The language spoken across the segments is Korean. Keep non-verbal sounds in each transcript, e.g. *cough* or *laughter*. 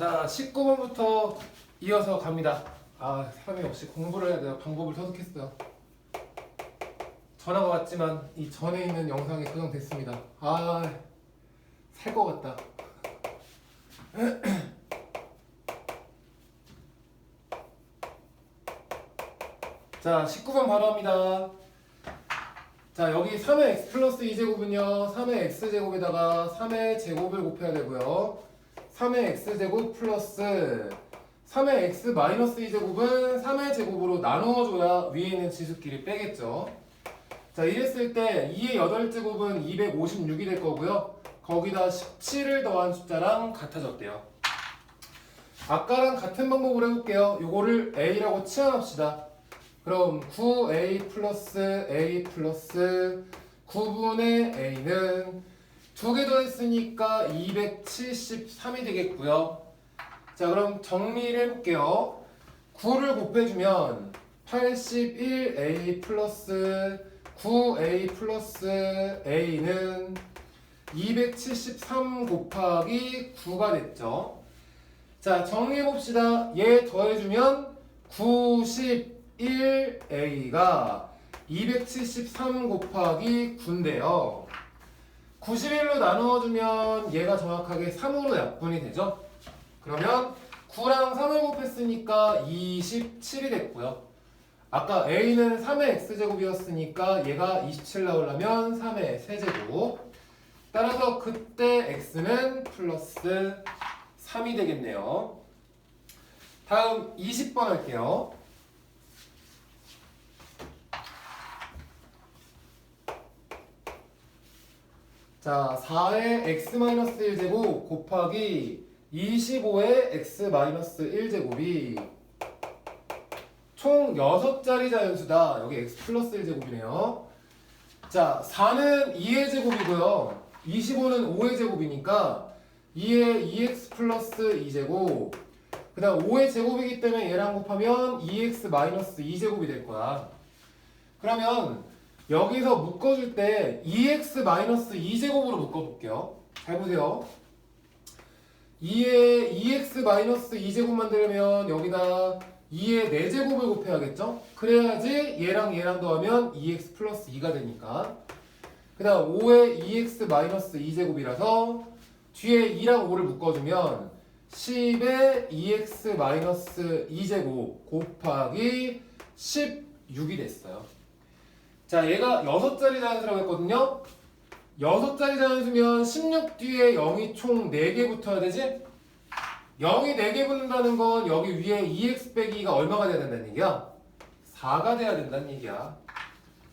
자, 19번부터 이어서 갑니다. 아, 사람이 역시 공부를 해야 돼요. 방법을 터득했어요. 전화가 왔지만 이 전에 있는 영상이 고정됐습니다. 아, 살 것 같다. *clears throat* 자, 19번 바로 합니다. 자, 여기 3의 x 플러스 2제곱은요, 3의 x제곱에다가 3의 제곱을 곱해야 되고요. 3의 x제곱 플러스 3의 x 마이너스 2제곱은 3의 제곱으로 나누어줘야 위에 있는 지수끼리 빼겠죠. 자, 이랬을 때 2의 8제곱은 256이 될 거고요. 거기다 17을 더한 숫자랑 같아졌대요. 아까랑 같은 방법으로 해볼게요. 요거를 a라고 치환합시다. 그럼 9a 플러스 a 플러스 9분의 a는 두 개 더 했으니까 273이 되겠고요. 자 그럼 정리를 해볼게요. 9를 곱해주면 81a 플러스 9a 플러스 a는 273 곱하기 9가 됐죠. 자 정리해봅시다. 얘 더해주면 91a가 273 곱하기 9인데요. 91로 나누어주면 얘가 정확하게 3으로 약분이 되죠. 그러면 9랑 3을 곱했으니까 27이 됐고요. 아까 a는 3의 x제곱이었으니까 얘가 27 나오려면 3의 세제곱. 따라서 그때 x는 플러스 3이 되겠네요. 다음 20번 할게요. 자, 4의 x-1제곱 곱하기 25의 x-1제곱이 총 6자리 자연수다. 여기 x 플러스 1제곱이네요. 자, 4는 2의 제곱이고요. 25는 5의 제곱이니까 2의 2x 플러스 2제곱 그 다음 5의 제곱이기 때문에 얘랑 곱하면 2x 마이너스 2제곱이 될 거야. 그러면 여기서 묶어줄 때 2x 마이너스 2제곱으로 묶어볼게요. 잘 보세요. 2에 2x 마이너스 2제곱 만 들면 여기다 2의 4제곱을 곱해야겠죠? 그래야지 얘랑 얘랑 더하면 2x 플러스 2가 되니까. 그 다음 5에 2x 마이너스 2제곱이라서 뒤에 2랑 5를 묶어주면 10에 2x 마이너스 2제곱 곱하기 16이 됐어요. 자, 얘가 6자리 자연수라고 했거든요. 6자리 자연수면 16 뒤에 0이 총 4개 붙어야 되지? 0이 4개 붙는다는 건 여기 위에 2x 빼기가 얼마가 돼야 된다는 얘기야? 4가 돼야 된다는 얘기야.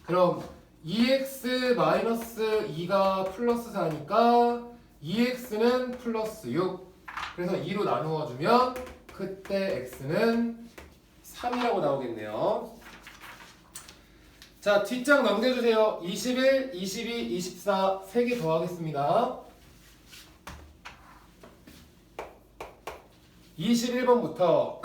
그럼 2x 마이너스 2가 플러스 4니까 2x는 플러스 6. 그래서 2로 나누어 주면 그때 x는 3이라고 나오겠네요. 자, 뒷장 넘겨주세요. 21, 22, 24, 3개 더 하겠습니다. 21번부터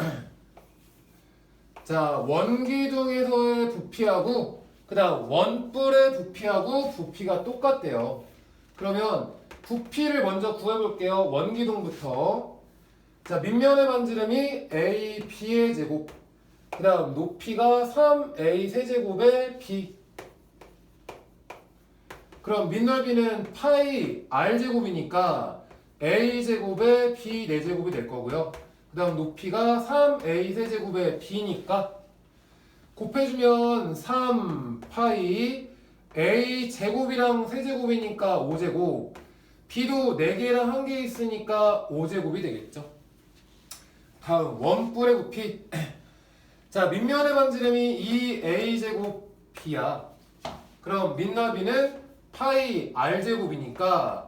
자, 원기둥에서의 부피하고 그 다음 원뿔의 부피하고 부피가 똑같대요. 그러면 부피를 먼저 구해볼게요. 원기둥부터 자, 밑면의 반지름이 a, b의 제곱 그 다음 높이가 3a 세제곱의 b. 그럼 밑넓이는 파이 r 제곱이니까 a 제곱의 b 4제곱이 될 거고요. 그 다음 높이가 3a 세제곱의 b니까 곱해주면 3 파이 a 제곱이랑 세제곱이니까 5제곱. B도 4개랑 1개 있으니까 5제곱이 되겠죠. 다음 원뿔의 부피 *clears throat* 자, 밑면의 반지름이 2a제곱 b야. 그럼 밑너비는 파이 r제곱이니까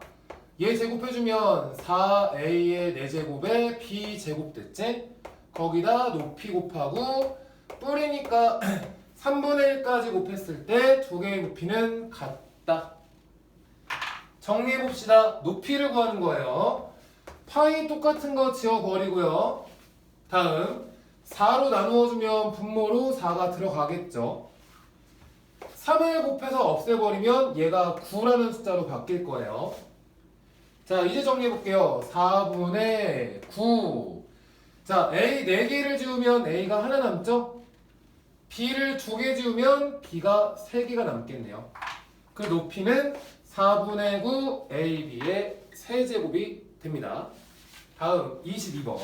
얘 제곱해주면 4a의 4제곱에 b제곱 됐지? 거기다 높이 곱하고 뿌리니까 *clears throat* 3분의 1까지 곱했을 때 두 개의 높이는 같다. 정리해봅시다. 높이를 구하는 거예요. 파이 똑같은 거 지워버리고요. 다음 4로 나누어주면 분모로 4가 들어가겠죠. 3을 곱해서 없애버리면 얘가 9라는 숫자로 바뀔 거예요. 자, 이제 정리해 볼게요. 4분의 9. 자, A 4개를 지우면 A가 하나 남죠? B를 2개 지우면 B가 3개가 남겠네요. 그 높이는 4분의 9 AB의 세제곱이 됩니다. 다음 22번.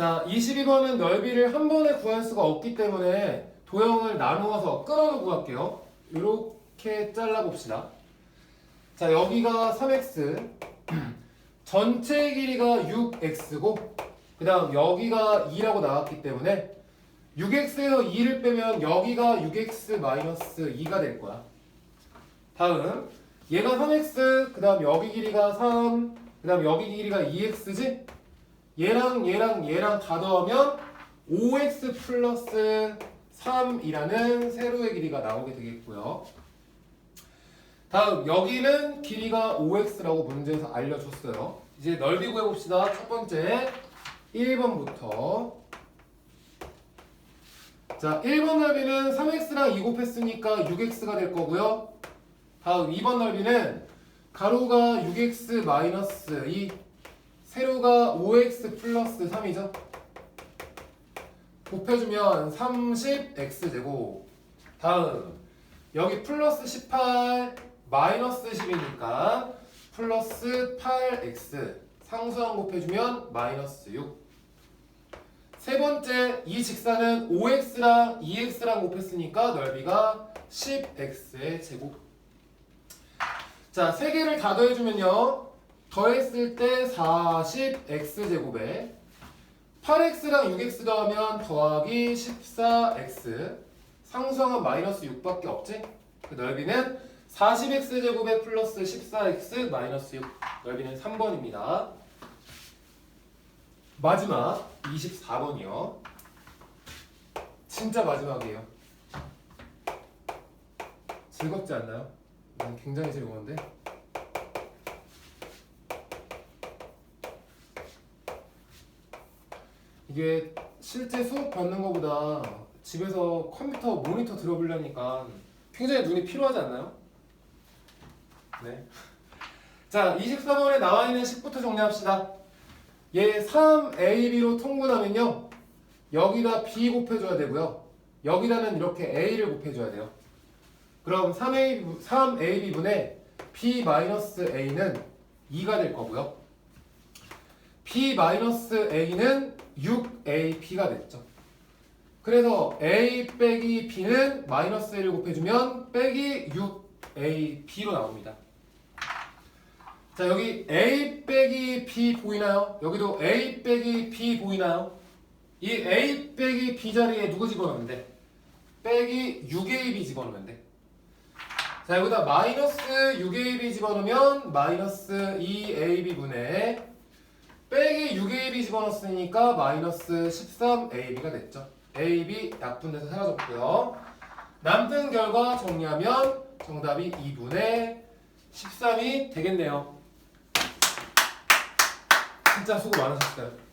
자, 22번은 넓이를 한 번에 구할 수가 없기 때문에 도형을 나누어서 끌어서 구할게요. 이렇게 잘라봅시다. 자, 여기가 3x, *clears throat* 전체 길이가 6x고, 그 다음 여기가 2라고 나왔기 때문에 6x에서 2를 빼면 여기가 6x-2가 될 거야. 다음, 얘가 3x, 그 다음 여기 길이가 3, 그 다음 여기 길이가 2x지? 얘랑 얘랑 얘랑 다 더하면 5x 플러스 3이라는 세로의 길이가 나오게 되겠고요. 다음 여기는 길이가 5x라고 문제에서 알려줬어요. 이제 넓이 구해봅시다. 첫 번째 1번부터 자 1번 넓이는 3x랑 2 곱했으니까 6x가 될 거고요. 다음 2번 넓이는 가로가 6x 마이너스 2 세로가 5x 플러스 3이죠. 곱해주면 30x제곱. 다음 여기 플러스 18 마이너스 10이니까 플러스 8x 상수항 곱해주면 마이너스 6. 세 번째 이 직사는 5x랑 2x랑 곱했으니까 넓이가 10x의 제곱. 자, 세 개를 다 더해주면요. 더했을 때 40x제곱에 8x랑 6x 더하면 더하기 14x 상수항은 마이너스 6밖에 없지? 그 넓이는 40x제곱에 플러스 14x 마이너스 6 넓이는 3번입니다. 마지막 24번이요. 진짜 마지막이에요. 즐겁지 않나요? 난 굉장히 즐거운데 이게 실제 수업 받는 것보다 집에서 컴퓨터 모니터 들어보려니까 굉장히 눈이 필요하지 않나요? 네. *laughs* 자, 24번에 나와 있는 식부터 정리합시다. 얘 3AB로 통분하면요. 여기다 B 곱해줘야 되고요. 여기다는 이렇게 A를 곱해줘야 돼요. 그럼 3A, 3AB분의 B-A는 2가 될 거고요. B-A는 6AB가 됐죠. 그래서 A 빼기 B는 마이너스 1을 곱해주면 빼기 6AB로 나옵니다. 자 여기 A 빼기 B 보이나요? 여기도 A 빼기 B 보이나요? 이 A 빼기 B 자리에 누구 집어넣으면 돼? 빼기 6AB 집어넣으면 돼. 자 여기다 마이너스 6AB 집어넣으면 마이너스 2AB분의 빼기 6AB 집어넣었으니까 마이너스 13AB가 됐죠. AB 약분돼서 사라졌고요. 남는 결과 정리하면 정답이 2분의 13이 되겠네요. 진짜 수고 많으셨어요.